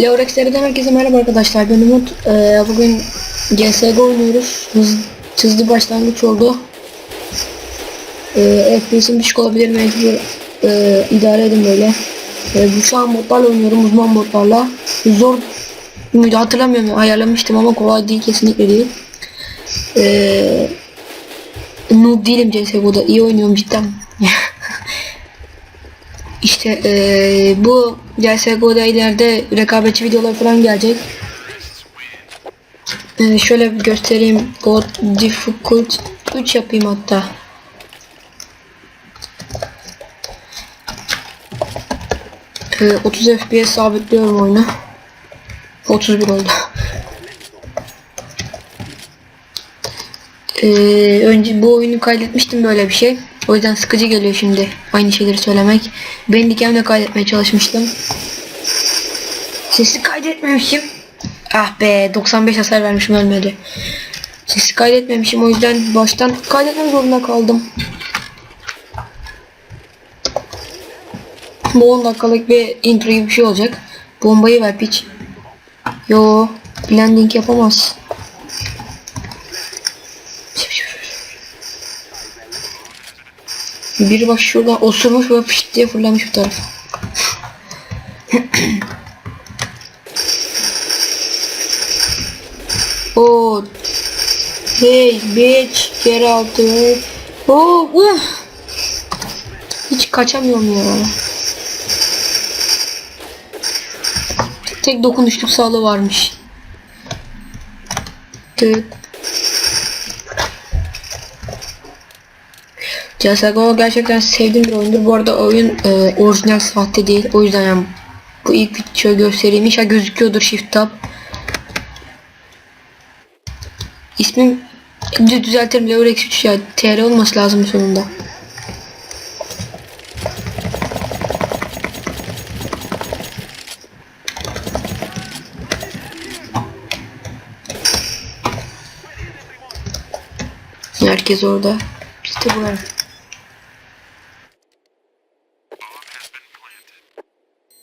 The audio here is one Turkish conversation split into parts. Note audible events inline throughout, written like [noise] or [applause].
Leorex'lerden herkese merhaba arkadaşlar. Ben Umut. Ee, bugün CSGO oynuyoruz. Hız, hızlı başlangıç oldu. Ee, FPS'im düşük olabilir. Mecbur ee, idare edin böyle. Ee, bu şu an modlarla oynuyorum uzman modlarla. Zor muydu hatırlamıyorum ayarlamıştım ama kolay değil kesinlikle değil. Ee, noob değilim CSGO'da iyi oynuyorum cidden [laughs] İşte eee, bu CSGO'da ileride rekabetçi videolar falan gelecek. Eee, şöyle göstereyim. God Difficult 3 yapayım hatta. Eee, 30 FPS sabitliyorum oyunu. 31 oldu. Eee, önce bu oyunu kaydetmiştim böyle bir şey. O yüzden sıkıcı geliyor şimdi aynı şeyleri söylemek. Ben dikemle kaydetmeye çalışmıştım. Sesi kaydetmemişim. Ah be 95 hasar vermişim ölmedi. Sesi kaydetmemişim o yüzden baştan kaydetmek zorunda kaldım. Bu 10 dakikalık bir intro gibi bir şey olacak. Bombayı ver piç. Yo blending yapamaz. Bak şuradan osurmuş ve pişt diye fırlamış bu tarafa. [clears throat] oh. Hey bitch get out the way. Oh, uh. Hiç kaçamıyorum ya. Tek dokunuşluk sağlığı varmış. Tık. CSGO gerçekten sevdiğim bir oyundur. Bu arada oyun e, orijinal sahte değil. O yüzden yani bu ilk videoyu göstereyim. İnşallah gözüküyordur Shift Tab. İsmim Dü- düzeltirim Leorex 3 ya TR olması lazım sonunda. Herkes orada. Biz de burada.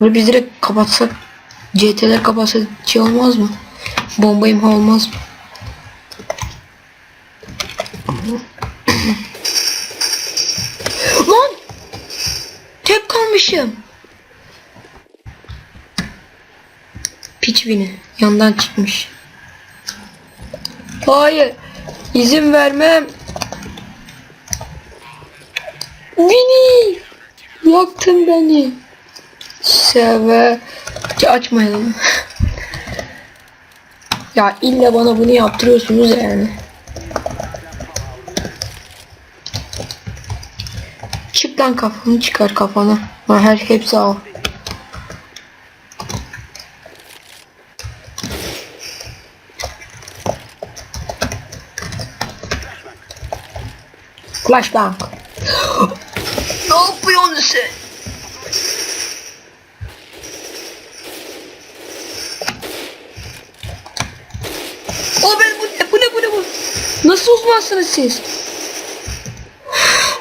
Böyle biz direkt kapatsak CT'ler kapatsa şey olmaz mı? Bomba imha olmaz mı? Lan! Tek kalmışım. Piç bini. Yandan çıkmış. Hayır. İzin vermem. Vini! Yaktın beni. Seve. Açmayalım. ya illa bana bunu yaptırıyorsunuz yani. Çık lan kafanı çıkar kafana. Ha, her hepsi al. Flashbang. [gasps] ne yapıyorsun sen? O ben bu ne bu ne bu ne bu? Nasıl uzmansınız siz?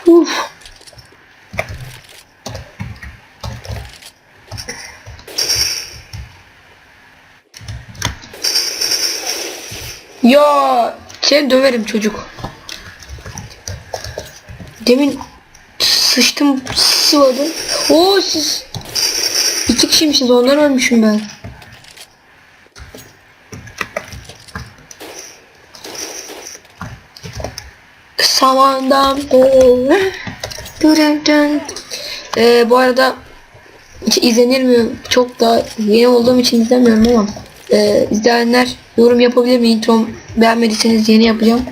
Uf. Ya seni döverim çocuk. Demin sıçtım sıvadım. Oo siz iki kişiymişsiniz ondan ölmüşüm ben. Samandan ee, Bu arada hiç izlenir mi? Çok da yeni olduğum için izlemiyorum ama ee, izleyenler yorum yapabilir mi? Intro beğenmediyseniz yeni yapacağım.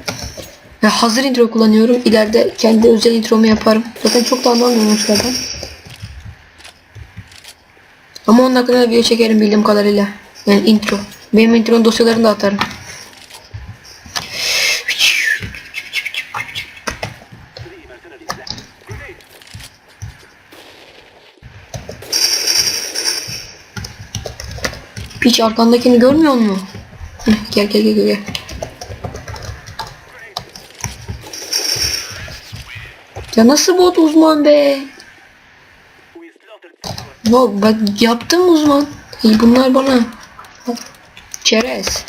Ya hazır intro kullanıyorum. İleride kendi özel intromu yaparım. Zaten çok da anlamıyorum şuradan. Ama onun hakkında video çekerim bildiğim kadarıyla. Yani intro. Benim intronun dosyalarını da atarım. Piç arkandakini görmüyor? Heh, Gel gel gel gel. Ya nasıl bot uzman be? Bak, bak yaptım uzman. İyi bunlar bana. Çerez.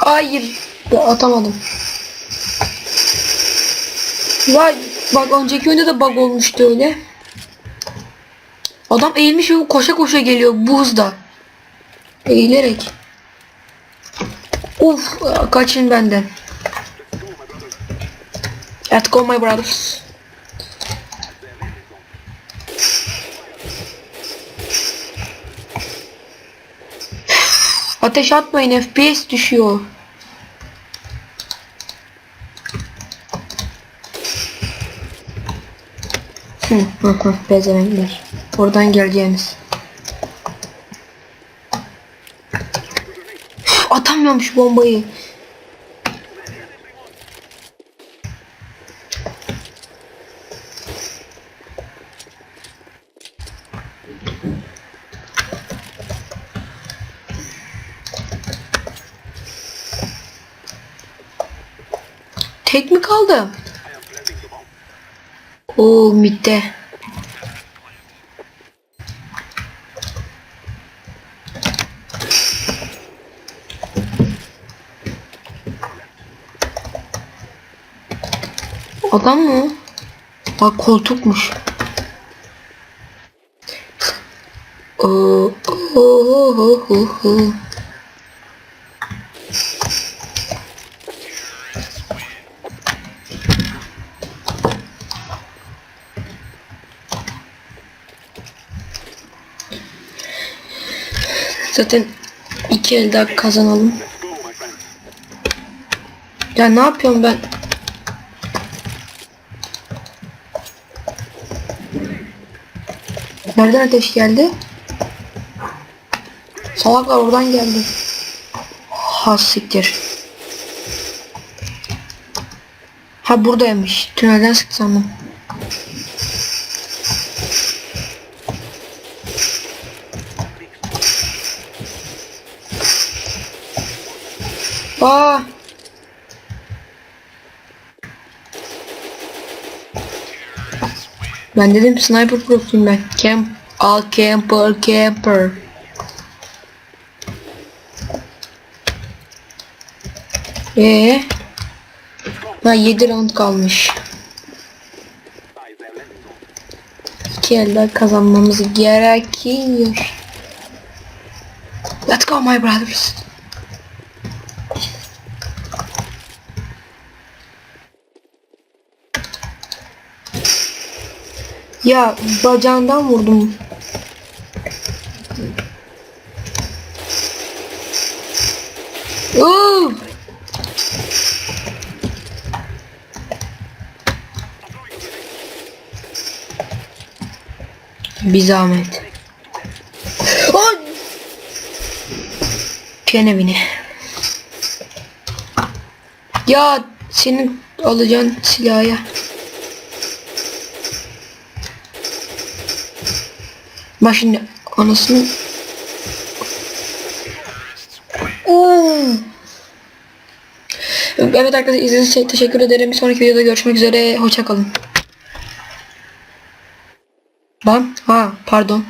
Hayır. Ya atamadım. Vay bak önceki oyunda da bug olmuştu öyle. Adam eğilmiş ve koşa koşa geliyor bu hızda. Eğilerek. Uf kaçın benden. Let's go my brothers. Ateş atmayın FPS düşüyor. Bezemeler. Oradan geleceğiniz. Atamıyorum şu bombayı. Tek mi kaldı? Oo mitte. Adam mı? Bak koltukmuş. Oo, oo, oo, oo, oo. Zaten iki el daha kazanalım. Ya ne yapıyorum ben? Nereden ateş geldi? Salaklar oradan geldi. Ha siktir. Ha buradaymış. Tünelden sıktı sandım. Aa. Ben dedim sniper profiliyim ben. Camp, al camper, camper. Ee, daha 7 round kalmış. İki elde kazanmamız gerekiyor. Let's go my brothers. Ya bacağından vurdum. Oo! Bir zahmet. Ay! Kenevini. Ya senin alacağın silahı Bak şimdi anasını Oo. Evet arkadaşlar izlediğiniz için teşekkür ederim. Bir sonraki videoda görüşmek üzere. Hoşçakalın. Lan ha pardon.